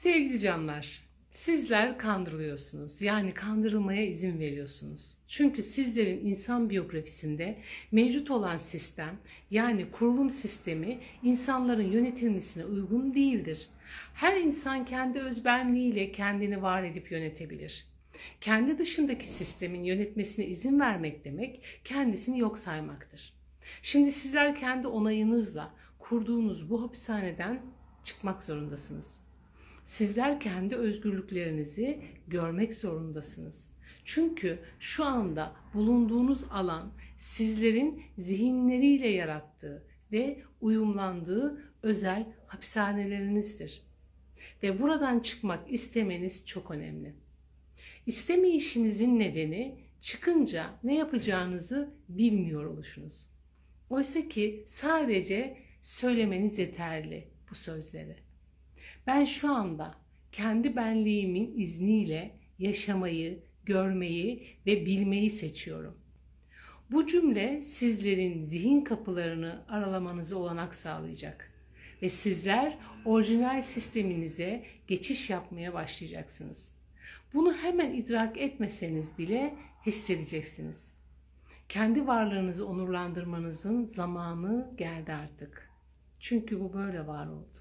Sevgili canlar, sizler kandırılıyorsunuz. Yani kandırılmaya izin veriyorsunuz. Çünkü sizlerin insan biyografisinde mevcut olan sistem, yani kurulum sistemi insanların yönetilmesine uygun değildir. Her insan kendi özbenliğiyle kendini var edip yönetebilir. Kendi dışındaki sistemin yönetmesine izin vermek demek kendisini yok saymaktır. Şimdi sizler kendi onayınızla kurduğunuz bu hapishaneden çıkmak zorundasınız. Sizler kendi özgürlüklerinizi görmek zorundasınız. Çünkü şu anda bulunduğunuz alan sizlerin zihinleriyle yarattığı ve uyumlandığı özel hapishanelerinizdir. Ve buradan çıkmak istemeniz çok önemli. İstemeyişinizin nedeni çıkınca ne yapacağınızı bilmiyor oluşunuz. Oysa ki sadece söylemeniz yeterli bu sözleri. Ben şu anda kendi benliğimin izniyle yaşamayı, görmeyi ve bilmeyi seçiyorum. Bu cümle sizlerin zihin kapılarını aralamanızı olanak sağlayacak ve sizler orijinal sisteminize geçiş yapmaya başlayacaksınız. Bunu hemen idrak etmeseniz bile hissedeceksiniz. Kendi varlığınızı onurlandırmanızın zamanı geldi artık. Çünkü bu böyle var oldu.